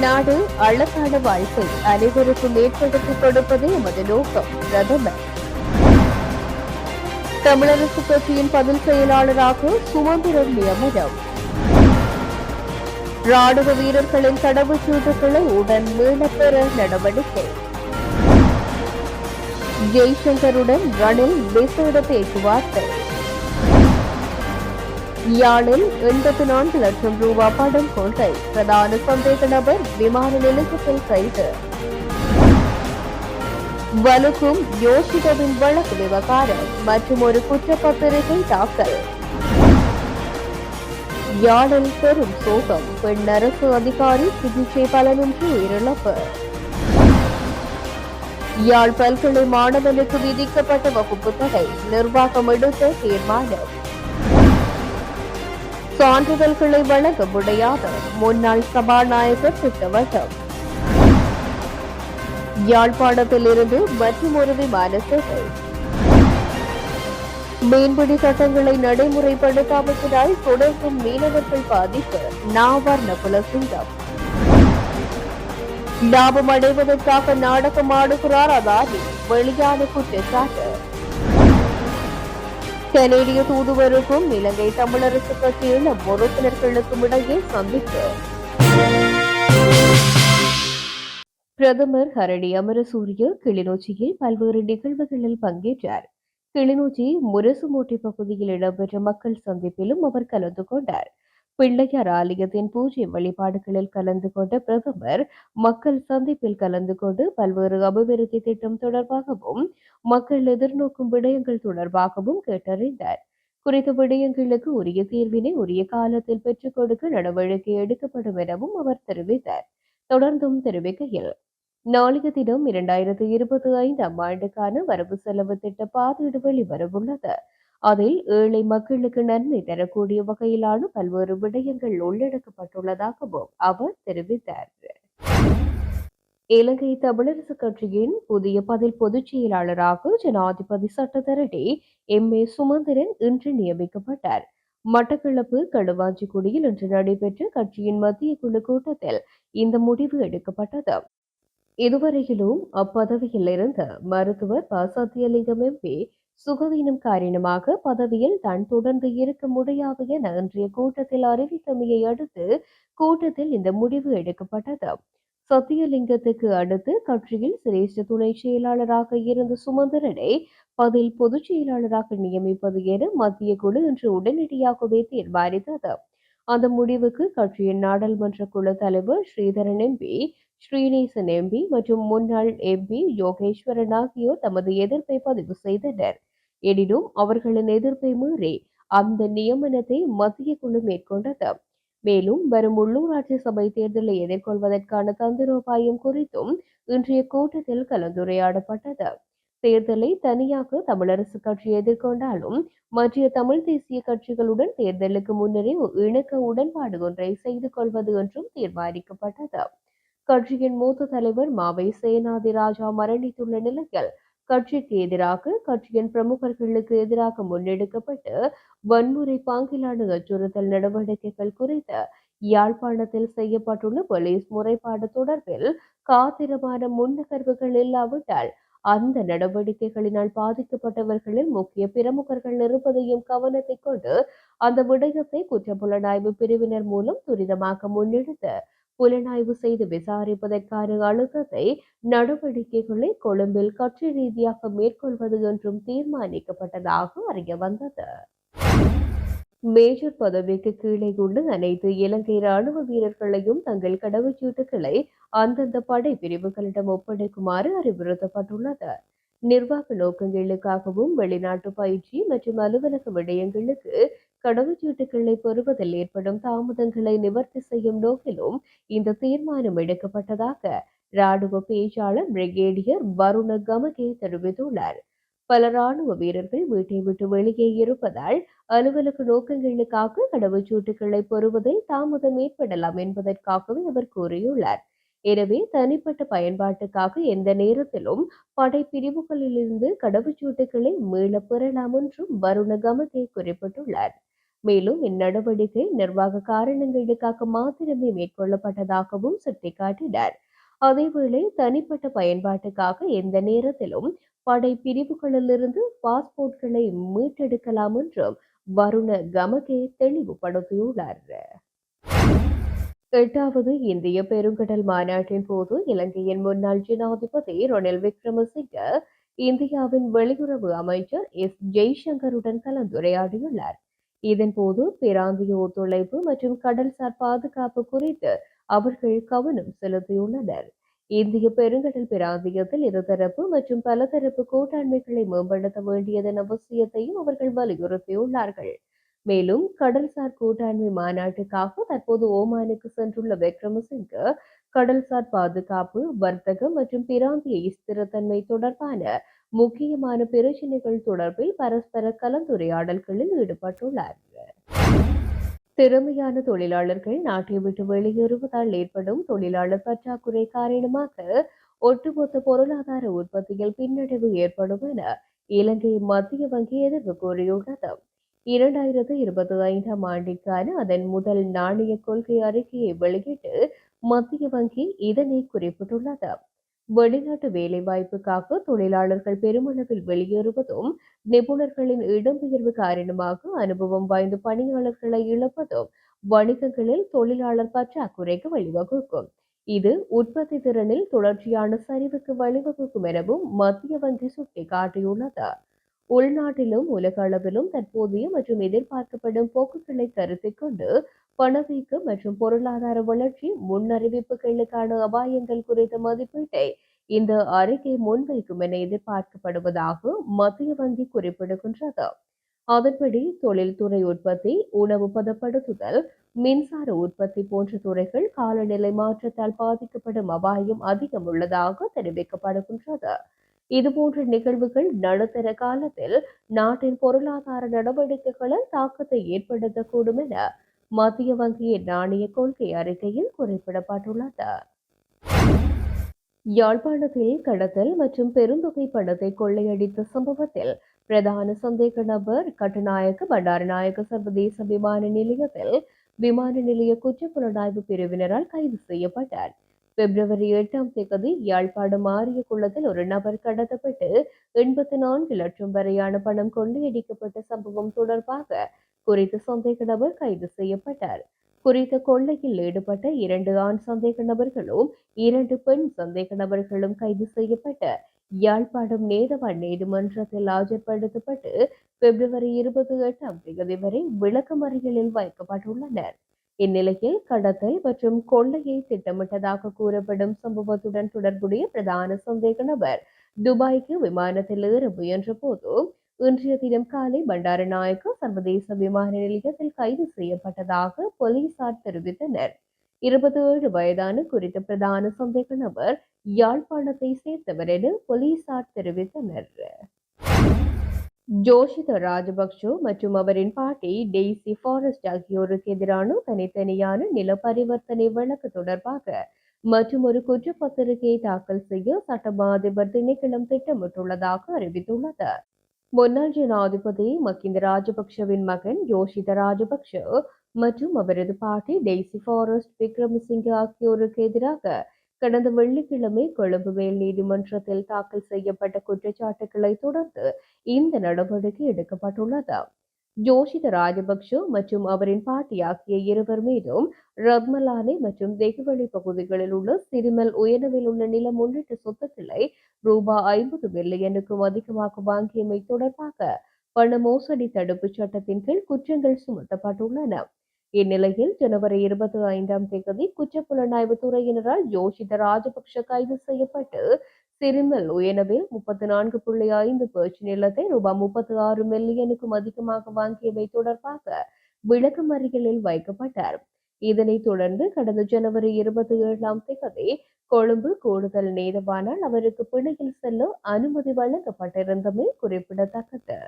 நாடு அழகான வாழ்க்கை அனைவருக்கும் ஏற்படுத்தி கொடுப்பதே எமது நோக்கம். பிரதமர். தமிழரசு கட்சியின் பதில் செயலாளராக சுமந்திரன் நியமனம். ராணுவ வீரர்களின் கடவுச்சீட்டுகளை உடன் மீளப்பெற நடவடிக்கை. ஜெய்சங்கருடன் ரணில் விசேட பேச்சுவார்த்தை. யாழில் எண்பத்தி நான்கு லட்சம் ரூபாய் படம் கொள்கை பிரதான சந்தேக நபர் விமான நிலையத்தில் கைது. வலுக்கும் யோசிதவின் வழக்கு விவகாரம் மற்றும் ஒரு குற்றப்பத்திரிகை தாக்கல். யாழில் பெரும் சோகம் பெண் அரசு அதிகாரி சிகிச்சை பலனின்றி உயிரிழப்பு. யாழ் பல்கலை மாணவனுக்கு விதிக்கப்பட்ட வகுப்பு தொகை நிர்வாகம் எடுத்த தீர்மானம். சான்றிதழ்களை வழங்க முடியாத முன்னாள் சபாநாயகர் திட்டவட்டம். யாழ்ப்பாணத்திலிருந்து மற்றும் ஒரு விமான சேவை. மீன்பிடி சட்டங்களை நடைமுறைப்படுத்தாமத்தினால் தொடர்ந்தும் மீனவர்கள் பாதிப்பு நாவர்ண குலசிங்கம் லாபம் அடைவதற்காக நாடகம் ஆடுகிறார் அதானி. வெளியான குற்றச்சாட்டு. கனேடிய தூதுவருக்கும் இலங்கை தமிழரசு கட்சியின் உறுப்பினர்களுக்கும் இடையே சந்திப்பு. பிரதமர் ஹரணி அமரசூரிய கிளிநொச்சியில் பல்வேறு நிகழ்வுகளில் பங்கேற்றார். கிளிநொச்சி முரசுமூட்டி பகுதியில் இடம்பெற்ற மக்கள் சந்திப்பிலும் அவர் கலந்து கொண்டார். பிள்ளையார் ஆலயத்தின் பூஜை வழிபாடுகளில் கலந்து கொண்ட பிரதமர் மக்கள் சந்திப்பில் கலந்து கொண்டு பல்வேறு அபிவிருத்தி திட்டம் தொடர்பாகவும் மக்கள் எதிர்நோக்கும் விடயங்கள் தொடர்பாகவும் கேட்டறிந்தார். குறித்த விடயங்களுக்கு உரிய தீர்வினை உரிய காலத்தில் பெற்றுக் கொடுக்க நடவடிக்கை எடுக்கப்படும் எனவும் அவர் தெரிவித்தார். தொடர்ந்தும் தெரிவிக்கையில் நாளைய தினம் இரண்டாயிரத்தி இருபத்தி ஐந்தாம் ஆண்டுக்கான வரவு செலவு திட்ட பாதீடு வெளிவரவுள்ளது. அதில் ஏழை மக்களுக்கு நன்மை தரக்கூடிய வகையிலான பல்வேறு விடயங்கள் உள்ளடக்கப்பட்டுள்ளதாகவும் அவர் தெரிவித்தார். இலங்கை தமிழரசு கட்சியின் புதிய பதில் பொதுச் செயலாளராக ஜனாதிபதி சட்டத்தரணி எம். ஏ. சுமந்திரன் இன்று நியமிக்கப்பட்டார். மட்டக்களப்பு கடுவாஞ்சிக்குடியில் இன்று நடைபெற்ற கட்சியின் மத்திய குழு கூட்டத்தில் இந்த முடிவு எடுக்கப்பட்டது. இதுவரையிலும் அப்பதவியில் இருந்த மருத்துவர் ப சத்தியலிங்கம் எம்பி சுகவீனம் காரணமாக பதவியில் தான் தொடர்ந்து இருக்க முடியாது என இன்றைய கூட்டத்தில் அறிவித்தமையை அடுத்து கூட்டத்தில் இந்த முடிவு எடுக்கப்பட்டது. சத்தியலிங்கத்துக்கு அடுத்து கட்சியில் சிரேஷ்ட துணை செயலாளராக இருந்த சுமந்திரனை பதில் பொதுச் செயலாளராக நியமிப்பது என மத்திய குழு இன்று உடனடியாகவே தீர்மானித்தது. அந்த முடிவுக்கு கட்சியின் நாடாளுமன்ற குழு தலைவர் ஸ்ரீதரன் எம்பி ஸ்ரீநேசன் எம்பி மற்றும் முன்னாள் எம்பி யோகேஸ்வரன் ஆகியோர் தமது எதிர்ப்பை பதிவு செய்தனர். எனினும் அவர்களின் எதிர்ப்பை மீறி அந்த நியமனத்தை மத்திய குழு மேற்கொண்டது. மேலும் வரும் உள்ளூராட்சி சபை தேர்தலை எதிர்கொள்வதற்கான தந்திரோபாயம் குறித்தும் இன்றைய கூட்டத்தில் கலந்துரையாடப்பட்டது. தேர்தலை தனியாக தமிழரசு கட்சி எதிர்கொண்டாலும் மற்ற தமிழ் தேசிய கட்சிகளுடன் தேர்தலுக்கு முன்னரே இணக்க உடன்பாடு ஒன்றை செய்து கொள்வது என்றும் தீர்மானிக்கப்பட்டது. கட்சியின் மூத்த தலைவர் மாவை சேனாதி ராஜா மரணித்துள்ள நிலையில் கட்சிக்கு எதிராக கட்சியின் பிரமுகர்களுக்கு எதிராக முன்னெடுக்கப்பட்டு வன்முறை பாங்கிலான அச்சுறுத்தல் நடவடிக்கைகள் குறித்து யாழ்ப்பாணத்தில் செய்யப்பட்டுள்ள போலீஸ் முறைப்பாடு தொடர்பில் காத்திரமான முன்னகர்வுகள் இல்லாவிட்டால் அந்த நடவடிக்கைகளினால் பாதிக்கப்பட்டவர்களில் முக்கிய பிரமுகர்கள் இருப்பதையும் கவனத்தை கொண்டு அந்த விடயத்தை குற்றப்புலனாய்வு பிரிவினர் மூலம் துரிதமாக முன்னெடுத்து புலனாய்வு செய்து விசாரிப்பதற்கான அழுத்தத்தை நடவடிக்கைகளை கொழும்பில் கட்சி ரீதியாக மேற்கொள்வது என்றும் தீர்மானிக்கப்பட்டதாக அறிய வந்தது. மேஜர் பதவிக்கு கீழே உள்ள அனைத்து இலங்கை ராணுவ வீரர்களையும் தங்கள் கடவுச்சீட்டுகளை அந்தந்த படை பிரிவுகளிடம் ஒப்படைக்குமாறு அறிவுறுத்தப்பட்டுள்ளது. நிர்வாக நோக்கங்களுக்காகவும் வெளிநாட்டு பயிற்சி மற்றும் அலுவலக விடயங்களுக்கு கடவுச்சீட்டுகளை பெறுவதில் ஏற்படும் தாமதங்களை நிவர்த்தி செய்யும் நோக்கிலும் இந்த தீர்மானம் எடுக்கப்பட்டதாக ராணுவ பேச்சாளர் பிரிகேடியர் வருண கமகே தெரிவித்துள்ளார். பல ராணுவ வீரர்கள் வீட்டை விட்டு வெளியே இருப்பதால் அலுவலக நோக்கங்களுக்காக கடவுச்சீட்டுகளை பெறுவதில் தாமதம் ஏற்படலாம் என்பதற்காகவே அவர் கூறியுள்ளார். எனவே தனிப்பட்ட பயன்பாட்டுக்காக எந்த நேரத்திலும் படைப்பிரிவுகளிலிருந்து கடவுச்சீட்டுகளை மீள பெறலாம் என்றும் வருண கமகே குறிப்பிட்டுள்ளார். மேலும் இந்நடவடிக்கை நிர்வாக காரணங்களுக்காக மாத்திரமே மேற்கொள்ளப்பட்டதாகவும் சுட்டிக்காட்டினார். அதேவேளை தனிப்பட்ட பயன்பாட்டுக்காக எந்த நேரத்திலும் படை பிரிவுகளிலிருந்து பாஸ்போர்ட்களை மீட்டெடுக்கலாம் என்றும் வருண கமகே தெளிவுபடுத்தியுள்ளார். எட்டாவது இந்திய பெருங்கடல் மாநாட்டின் போது இலங்கையின் முன்னாள் ஜனாதிபதி ரொனில் விக்ரமசிங்க இந்தியாவின் வெளியுறவு அமைச்சர் எஸ். ஜெய்சங்கருடன் கலந்துரையாடியுள்ளார். இதன்போது பிராந்திய ஒத்துழைப்பு மற்றும் கடல்சார் பாதுகாப்பு குறித்து அவர்கள் கவனம் செலுத்தியுள்ளனர். இந்திய பெருங்கடல் பிராந்தியத்தில் இருதரப்பு மற்றும் பலதரப்பு கூட்டாண்மைகளை மேம்படுத்த வேண்டியதன் அவசியத்தையும் அவர்கள் வலியுறுத்தியுள்ளார்கள். மேலும் கடல்சார் கூட்டாண்மை மாநாட்டுக்காக தற்போது ஓமானுக்கு சென்றுள்ள விக்ரமசிங்க கடல்சார் பாதுகாப்பு வர்த்தகம் மற்றும் பிராந்திய ஸ்திரத்தன்மை தொடர்பான முக்கியமான பிரச்சினைகள் தொடர்பில் பரஸ்பர கலந்துரையாடல்களில் ஈடுபட்டுள்ளார். திறமையான தொழிலாளர்கள் நாட்டை விட்டு வெளியேறுவதால் ஏற்படும் தொழிலாளர் பற்றாக்குறை காரணமாக ஒட்டுமொத்த பொருளாதார உற்பத்தியில் பின்னடைவு ஏற்படும் என இலங்கை மத்திய வங்கி எதிர்ப்பு கூறியுள்ளது. இரண்டாயிரத்து இருபத்தி ஐந்தாம் ஆண்டிற்கான அதன் முதல் நாணய கொள்கை அறிக்கையை வெளியிட்டு மத்திய வங்கி இதனை குறிப்பிட்டுள்ளது. வெளிநாட்டு வேலைவாய்ப்புக்காக தொழிலாளர்கள் பெருமளவில் வெளியேறுவதும் நிபுணர்களின் இடம்பெயர்வு காரணமாக அனுபவம் வாய்ந்த பணியாளர்களை இழப்பதும் வணிகங்களில் தொழிலாளர் பற்றாக்குறைக்கு வழிவகுக்கும். இது உற்பத்தி திறனில் தொடர்ச்சியான சரிவுக்கு வழிவகுக்கும் எனவும் மத்திய வங்கி சுட்டிக்காட்டியுள்ளது. உள்நாட்டிலும் உலக அளவிலும் தற்போதைய மற்றும் எதிர்பார்க்கப்படும் போக்குகளை கருத்தில் கொண்டு பணவீக்கம் மற்றும் பொருளாதார வளர்ச்சி முன்னறிவிப்புகளுக்கான அபாயங்கள் குறித்த மதிப்பீட்டை இந்த அறிக்கை முன்வைக்கும் என எதிர்பார்க்கப்படுவதாக மத்திய வங்கி குறிப்பிடுகின்றது. அதன்படி தொழில்துறை உற்பத்தி உணவு பதப்படுத்துதல் மின்சார உற்பத்தி போன்ற துறைகள் காலநிலை மாற்றத்தால் பாதிக்கப்படும் அபாயம் அதிகம் உள்ளதாக தெரிவிக்கப்படுகின்றது. இதுபோன்ற நிகழ்வுகள் நடுத்தர காலத்தில் நாட்டின் பொருளாதார நடவடிக்கைகளில் தாக்கத்தை ஏற்படுத்தக்கூடும் என மத்திய வங்கியின் நாணய கொள்கை அறிக்கையில் குறிப்பிடப்பட்டுள்ளது. யாழ்ப்பாணத்தில் கடத்தல் மற்றும் பெருந்தொகை பணத்தை கொள்ளையடித்த சம்பவத்தில் பிரதான சந்தேக நபர் கட்டுநாயக்க பண்டாரநாயக்க சர்வதேச விமான நிலையத்தில் விமான நிலைய குற்றப்புலனாய்வு பிரிவினரால் கைது செய்யப்பட்டார். பிப்ரவரி எட்டாம் தேதி யாழ்ப்பாணம் ஆரிய குளத்தில் ஒரு நபர் கடத்தப்பட்டு எண்பத்தி நான்கு லட்சம் வரையான பணம் கொள்ளையடிக்கப்பட்ட சம்பவம் தொடர்பாக குறித்த சந்தேக நபர் கைது செய்யப்பட்டார். குறித்த கொள்ளையில் ஈடுபட்ட இரண்டு ஆண் சந்தேக நபர்களும் இரண்டு பெண் சந்தேக நபர்களும் கைது செய்யப்பட்ட யாழ்ப்பாணம் நேதவான் நீதிமன்றத்தில் ஆஜர்படுத்தப்பட்டு பிப்ரவரி இருபத்தி எட்டாம் தேதி வரை விளக்கமறியலில் வைக்கப்பட்டுள்ளனர். இந்நிலையில் கடத்தல் மற்றும் கொள்ளையை திட்டமிட்டதாக கூறப்படும் சம்பவத்துடன் தொடர்புடைய பிரதான சந்தேக நபர் துபாய்க்கு விமானத்தில் ஏற முயன்ற போதும் இன்றைய தினம் காலை பண்டாரநாயக்க சர்வதேச விமான நிலையத்தில் கைது செய்யப்பட்டதாக போலீசார் தெரிவித்தனர். இருபத்தி ஏழு வயதான குறித்த பிரதான சந்தேக நபர் யாழ்ப்பாணத்தை சேர்ந்தவர் என போலீசார் தெரிவித்தனர். ஜோஷித ராஜபக்ஷோ மற்றும் அவரின் பாட்டி டெய்சி ஃபாரஸ்ட் ஆகியோருக்கு எதிரான தனித்தனியான நில பரிவர்த்தனை வழக்கு தொடர்பாக மற்றும் ஒரு குற்றப்பத்திரிகையை தாக்கல் செய்ய சட்டமா அதிபர் திணைக்களம் திட்டமிட்டுள்ளதாக அறிவித்துள்ளது. முன்னாள் ஜனாதிபதி மகிந்த ராஜபக்ஷவின் மகன் யோஷித ராஜபக்ஷ மற்றும் அவரது பாட்டி டெய்சி ஃபாரஸ்ட் விக்ரமசிங்க ஆகியோருக்கு எதிராக கடந்த வெள்ளிக்கிழமை கொழும்பு மேல் நீதிமன்றத்தில் தாக்கல் செய்யப்பட்ட குற்றச்சாட்டுகளை தொடர்ந்து இந்த நடவடிக்கை எடுக்கப்பட்டுள்ளது. ஜோஷித ராஜபக்ஷ மற்றும் அவரின் பாட்டி ஆகிய இருவர் மீதும் ரத்மலானை மற்றும் தெகுவழி பகுதிகளில் உள்ள சிறிமல் உயர்வில் உள்ள நிலம் உள்ளிட்ட சொத்துக்களை ரூபாய் ஐம்பது மில்லியனுக்கும் அதிகமாக வாங்கியமை தொடர்பாக பண மோசடி தடுப்பு சட்டத்தின் கீழ் குற்றங்கள் சுமத்தப்பட்டுள்ளன. இந்நிலையில் ஜனவரி இருபத்தி ஐந்தாம் தேதி குற்றப்புலனாய்வு துறையினரால் யோஷித ராஜபக்ஷ கைது செய்யப்பட்டு சிறுமல் உயனவில் முப்பத்தி நான்கு புள்ளி ஐந்து பேச்சு நிலத்தை ரூபாய் முப்பத்தி ஆறு மில்லியனுக்கும் அதிகமாக வாங்கியவை தொடர்பாக விளக்கமறியலில் வைக்கப்பட்டார். இதனைத் தொடர்ந்து கடந்த ஜனவரி இருபத்தி ஏழாம் தேதி கொழும்பு கூடுதல் நேரமானால் அவருக்கு பிணையில் செல்ல அனுமதி வழங்கப்பட்டிருந்தமை குறிப்பிடத்தக்கது.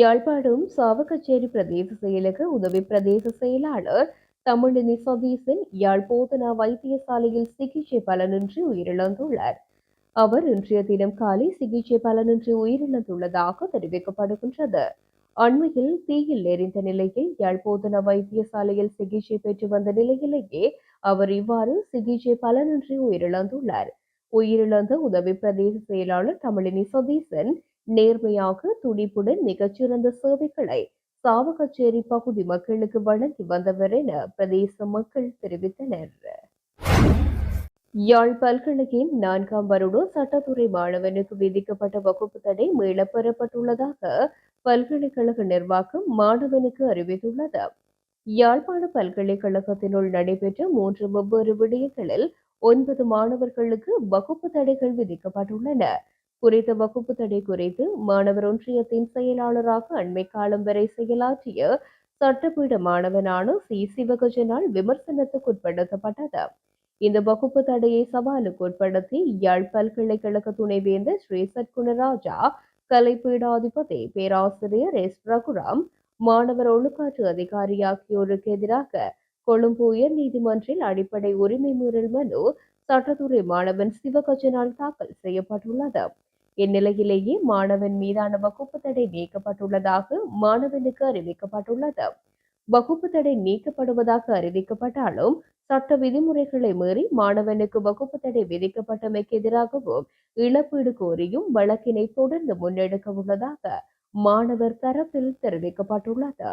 யாழ்ப்பாணம் சாவகச்சேரி பிரதேச செயலக உதவி பிரதேச செயலாளர் தமிழினி சதீசன் யாழ் போதனா வைத்தியசாலையில் சிகிச்சை பலனின்றி உயிரிழந்துள்ளார். அவர் இன்றைய தினம் காலை சிகிச்சை பலனின்றி உயிரிழந்துள்ளதாக தெரிவிக்கப்படுகின்றது. அண்மையில் தீயில் எரிந்த நிலையில் யாழ்ப்போதன வைத்தியசாலையில் சிகிச்சை பெற்று வந்த நிலையிலேயே அவர் இவ்வாறு சிகிச்சை பலனின்றி உயிரிழந்துள்ளார். உயிரிழந்த உதவி பிரதேச செயலாளர் தமிழினி சதீசன் நேர்மையாக துடிப்புடன் மிகச்சிறந்த சேவைகளை சாவகச்சேரி பகுதி மக்களுக்கு வழங்கி வந்தவர் என பிரதேச மக்கள் தெரிவித்தனர். யாழ் பல்கலையின் நான்காம் வருட சட்டத்துறை மாணவனுக்கு விதிக்கப்பட்ட வகுப்பு தடை மீளப் பெறப்பட்டுள்ளதாக பல்கலைக்கழக நிர்வாகம் மாணவனுக்கு அறிவித்துள்ளது. யாழ்ப்பாண பல்கலைக்கழகத்தினுள் நடைபெற்ற மூன்று வெவ்வேறு விடயங்களில் ஒன்பது மாணவர்களுக்கு வகுப்பு தடைகள் விதிக்கப்பட்டுள்ளன. குறித்த வகுப்பு தடை குறித்து மாணவர் ஒன்றியத்தின் செயலாளராக அண்மை காலம் வரை செயலாற்றிய சட்டப்பீட மாணவனான சி. சிவகஜனால் விமர்சனத்துக்கு உட்படுத்தப்பட்டது. இந்த வகுப்பு தடையை சவாலுக்கு உட்படுத்தி யாழ் பல்கலைக்கழக துணைவேந்தர் ஸ்ரீ சத்குணராஜா கலைப்பீடாதிபதி பேராசிரியர் எஸ். ரகுராம் மாணவர் ஒழுக்காற்று அதிகாரி ஆகியோருக்கு எதிராக கொழும்பு உயர் நீதிமன்றில் அடிப்படை உரிமை மீறல் மனு சட்டத்துறை மாணவன் சிவகஜனால் தாக்கல் செய்யப்பட்டுள்ளது. இந்நிலையிலேயே மாணவன் மீதான வகுப்பு தடை நீக்கப்பட்டுள்ளதாக மாணவனுக்கு அறிவிக்கப்பட்டுள்ளது. வகுப்பு தடை நீக்கப்படுவதாக அறிவிக்கப்பட்டாலும் சட்ட விதிமுறைகளை மீறி மாணவனுக்கு வகுப்பு தடை விதிக்கப்பட்டமைக்கு எதிராகவும் இழப்பீடு கோரியும் வழக்கினை தொடர்ந்து முன்னெடுக்க உள்ளதாக மாணவர் தரப்பில் தெரிவிக்கப்பட்டுள்ளது.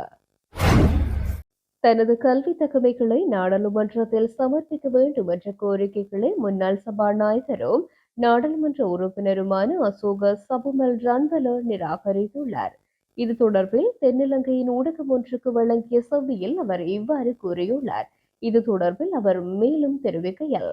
தனது கல்வி தகமைகளை நாடாளுமன்றத்தில் சமர்ப்பிக்க வேண்டும் என்ற கோரிக்கைகளை முன்னாள் சபாநாயகரும் நாடாளுமன்ற உறுப்பினருமான அசோக சபுமல் ரன்வல நிராகரித்துள்ளார். இது தொடர்பில் தென்னிலங்கையின் ஊடகம் ஒன்றுக்கு வழங்கிய செவ்வியில் அவர் இவ்வாறு கூறியுள்ளார். இது தொடர்பில் அவர் மேலும் தெரிவிக்கையில்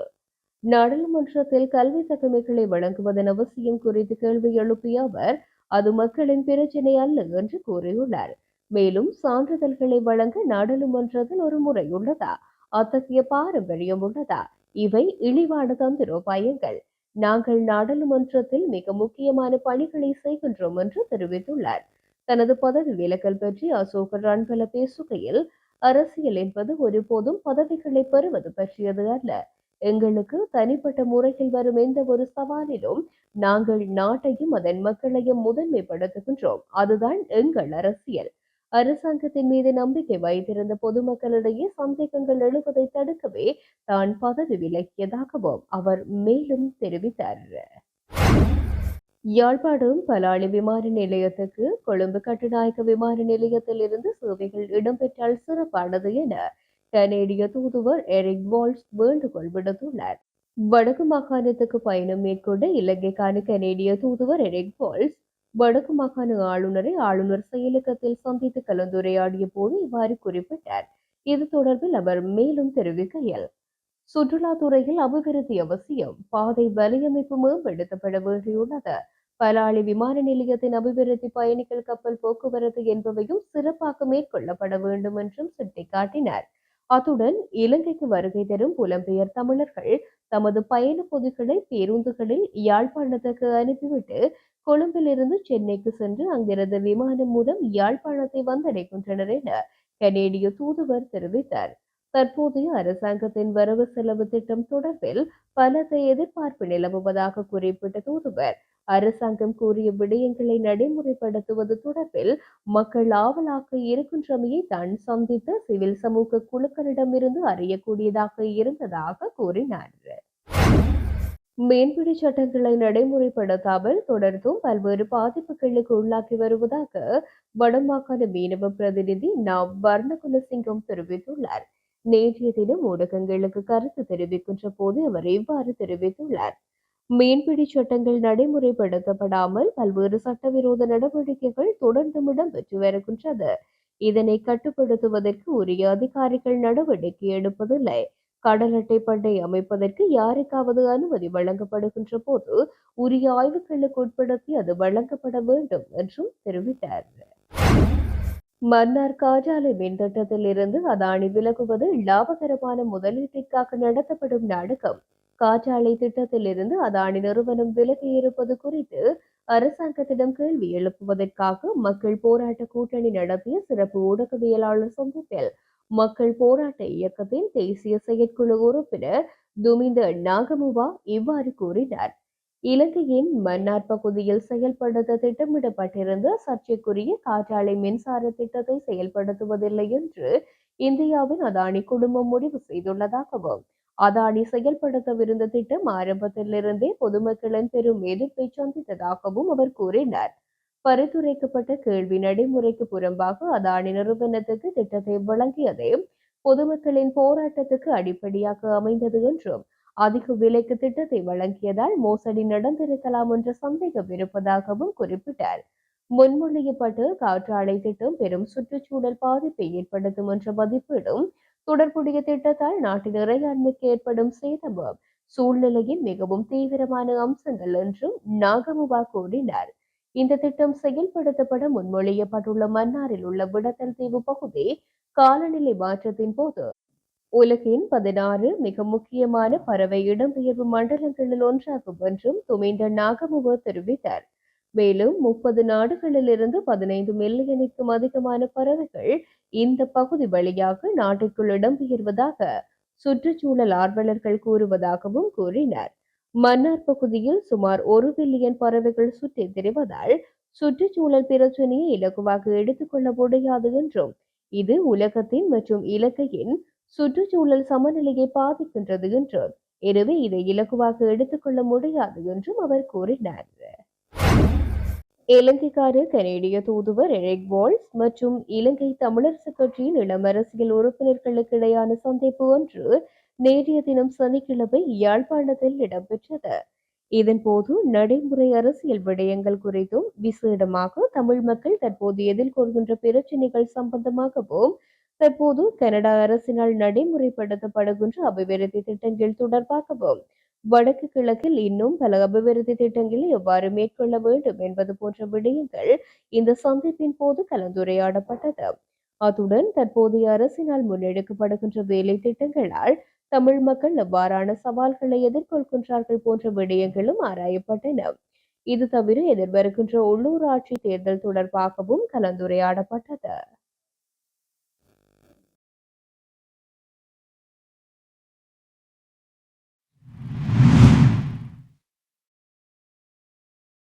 நாடாளுமன்றத்தில் கல்வி தகமைகளை வழங்குவதன் அவசியம் குறித்து கேள்வி எழுப்பிய அவர் அது மக்களின் பிரச்சினை அல்ல என்று கூறியுள்ளார். மேலும் சான்றிதழ்களை வழங்க நாடாளுமன்றத்தில் ஒரு முறை உள்ளதா? அத்தகைய பாரம்பரியம் உள்ளதா? இவை இழிவான தந்திரோபாயங்கள். நாங்கள் நாடாளுமன்றத்தில் மிக முக்கியமான பணிகளை செய்கின்றோம் என்று தெரிவித்துள்ளார். தனது பதவி விலகல் பற்றி அசோக ரன்பல பேசுகையில் அரசியல் என்பது ஒருபோதும் பதவிகளை பெறுவது பற்றியது அல்ல. எங்களுக்கு தனிப்பட்ட முறையில் வரும் எந்த ஒரு சவாலிலும் நாங்கள் நாட்டையும் அதன் மக்களையும் முதன்மைப்படுத்துகின்றோம். அதுதான் எங்கள் அரசியல். அரசாங்கத்தின் மீது நம்பிக்கை வைத்திருந்த பொதுமக்களிடையே சந்தேகங்கள் எழுவதை தடுக்கவே தான் பதவி விலகியதாகவும் அவர் மேலும் தெரிவித்தார். யாழ்ப்பாணம் பலாளி விமான நிலையத்துக்கு கொழும்பு கட்டுநாயக்க விமான நிலையத்தில் இருந்து சேவைகள் இடம்பெற்றால் சிறப்பானது என கனேடிய தூதுவர் எரிக் வால்ஸ் வேண்டுகோள் விடுத்துள்ளார். வடக்கு மாகாணத்துக்கு பயணம் மேற்கொண்ட இலங்கைக்கான கனேடிய தூதுவர் எரிக் வால்ஸ் வடக்கு மாகாண ஆளுநரை ஆளுநர் செயலகத்தில் சந்தித்து கலந்துரையாடிய போது இவ்வாறு குறிப்பிட்டார். இது தொடர்பில் அவர் மேலும் தெரிவிக்கையில் சுற்றுலாத்துறையில் அபிவிருத்தி அவசியம் பாதை வலையமைப்பு மேம்படுத்தப்பட வேண்டியுள்ளது பலாளி விமான நிலையத்தின் அபிவிருத்தி பயணிகள் கப்பல் போக்குவரத்து என்பவையும் சிறப்பாக மேற்கொள்ளப்பட வேண்டும் என்றும் சுட்டிக்காட்டினார். அத்துடன் இலங்கைக்கு வருகை தரும் புலம்பெயர் தமிழர்கள் தமது பயண பொதிகளை பேருந்துகளில் யாழ்ப்பாணத்துக்கு அனுப்பிவிட்டு கொழும்பிலிருந்து சென்னைக்கு சென்று அங்கிருந்து விமானம் மூலம் யாழ்ப்பாணத்தை வந்தடைகின்றனர் என கனேடிய தூதுவர் தெரிவித்தார். தற்போதைய அரசாங்கத்தின் வரவு செலவு திட்டம் தொடர்பில் பலத்த எதிர்பார்ப்பு நிலவுவதாக குறிப்பிட்ட தூதுவர் அரசாங்கம் கூறிய விடயங்களை நடைமுறைப்படுத்துவது தொடர்பில் மக்கள் ஆவலாக இருக்கின்றமையை தான் சந்தித்த சிவில் சமூக குழுக்களிடமிருந்து அறியக்கூடியதாக இருந்ததாக கூறினார். மீன்பிடி சட்டங்களை நடைமுறைப்படுத்தாமல் தொடர்ந்தும் பல்வேறு பாதிப்புகளுக்கு உள்ளாக்கி வருவதாக வடமாகாண மீனவ பிரதிநிதி நாம் வர்ணகுலசிங்கம் தெரிவித்துள்ளார். நேற்றைய தினம் ஊடகங்களுக்கு கருத்து தெரிவிக்கின்ற போது அவர் இவ்வாறு தெரிவித்துள்ளார். மீன்பிடி சட்டங்கள் நடைமுறைப்படுத்தப்படாமல் பல்வேறு சட்டவிரோத நடவடிக்கைகள் தொடர்ந்து இடம்பெற்று வருகின்றது. இதனை கட்டுப்படுத்துவதற்கு உரிய அதிகாரிகள் நடவடிக்கை எடுப்பதில்லை. கடல் அட்டை பண்டை அமைப்பதற்கு யாருக்காவது அனுமதி வழங்கப்படுகின்ற போது உரிய ஆய்வுகளுக்கு உட்படுத்தி அது வழங்கப்பட வேண்டும் என்றும் தெரிவித்தார். மன்னார் காற்றாலை மின்திட்டத்தில் இருந்து அதானி விலகுவது லாபகரமான முதலீட்டிற்காக நடத்தப்படும் நாடகம். காற்றாலை திட்டத்தில் இருந்து அதானி நிறுவனம் விலகி இருப்பது குறித்து அரசாங்கத்திடம் கேள்வி எழுப்புவதற்காக மக்கள் போராட்ட கூட்டணி நடத்திய சிறப்பு ஊடகவியலாளர் சந்திப்பில் மக்கள் போராட்ட இயக்கத்தின் தேசிய செயற்குழு உறுப்பினர் துமிந்த நாகமுவா இவ்வாறு கூறினார். இலங்கையின் மன்னார் பகுதியில் செயல்படுத்த திட்டமிடப்பட்டிருந்த சர்ச்சைக்குரிய காற்றாலை மின்சார திட்டத்தை செயல்படுத்துவதில்லை என்று இந்தியாவின் அதானி குடும்பம் முடிவு செய்துள்ளதாகவும் அதானி செயல்படுத்தவிருந்த திட்டம் ஆரம்பத்திலிருந்தே பொதுமக்களின் பெரும் எதிர்ப்பை சந்தித்ததாகவும் அவர் கூறினார். பரிந்துரைக்கப்பட்ட கேள்வி நடைமுறைக்கு புறம்பாக அதானி நிறுவனத்துக்கு திட்டத்தை வழங்கியதே. பொதுமக்களின் போராட்டத்துக்கு அடிப்படையாக அமைந்தது என்றும் அதிக விலைக்கு திட்டத்தை வழங்கியதால் மோசடி நடந்திருக்கலாம் என்ற சந்தேகம் இருப்பதாகவும் குறிப்பிட்டார். முன்மொழியப்பட்டு காற்றாலை திட்டம் பெரும் சுற்றுச்சூழல் பாதிப்பை ஏற்படுத்தும் என்ற மதிப்பீடும் தொடர்புடைய திட்டத்தால் நாட்டின் இறையாண்மைக்கு ஏற்படும் சேதமும் சூழ்நிலையின் மிகவும் தீவிரமான அம்சங்கள் என்றும் நாகமுபா கூறினார். இந்த திட்டம் செயல்படுத்தப்பட முன்மொழியப்பட்டுள்ள மன்னாரில் உள்ள விடத்தல் தீவு பகுதி காலநிலை மாற்றத்தின் போது உலகின் பதினாறு மிக முக்கியமான பறவை இடம்பெயர்வு மண்டலங்களில் ஒன்றாகும் என்றும் துமிந்த நாகமுக தெரிவித்தார். மேலும் முப்பது நாடுகளிலிருந்து பதினைந்து மில்லியனுக்கும் அதிகமான பறவைகள் இந்த பகுதி வழியாக நாட்டிற்குள் இடம்பெயர்வதாக சுற்றுச்சூழல் ஆர்வலர்கள் கூறுவதாகவும் கூறினார். மன்னார் பகுதியில் சுமார் ஒரு பில்லியன் பறவைகள் சுற்றித் திரிவதால் சுற்றுச்சூழல் பிரச்சனையை இலகுவாக எடுத்துக்கொள்ள முடியாது என்றும் இது உலகத்தின் மற்றும் இலக்கையின் சுற்றுச்சூழல் சமநிலையை பாதிக்கின்றது என்றும் எனவே இதை இலகுவாக எடுத்துக்கொள்ள முடியாது என்றும் அவர் கூறினார். இலங்கைக்கார கனேடிய தூதுவர் எரிக் வால்ஸ் மற்றும் இலங்கை தமிழரசு கட்சியின் இளம் அரசியல் உறுப்பினர்களுக்கு இடையான சந்திப்பு ஒன்று நேற்றைய தினம் சனிக்கிழமை யாழ்ப்பாணத்தில் இடம்பெற்றது. இதன்போது நடைமுறை அரசியல் விடயங்கள் குறித்தும் விசேடமாக தமிழ் மக்கள் தற்போது எதிர்கொள்கின்ற பிரச்சினைகள் சம்பந்தமாகவும் தற்போது கனடா அரசினால் நடைமுறைப்படுத்தப்படுகின்ற அபிவிருத்தி திட்டங்கள் தொடர்பாகவும் வடக்கு கிழக்கில் இன்னும் பல அபிவிருத்தி திட்டங்களை எவ்வாறு மேற்கொள்ள வேண்டும் என்பது போன்ற விடயங்கள் இந்த சந்திப்பின் போது கலந்துரையாடப்பட்டது. அத்துடன் தற்போதைய அரசினால் முன்னெடுக்கப்படுகின்ற வேலை திட்டங்களால் தமிழ் மக்கள் எவ்வாறான சவால்களை எதிர்கொள்கின்றார்கள் போன்ற விடயங்களும் ஆராயப்பட்டன. இது தவிர எதிர்வருகின்ற உள்ளூராட்சி தேர்தல் தொடர்பாகவும் கலந்துரையாடப்பட்டது.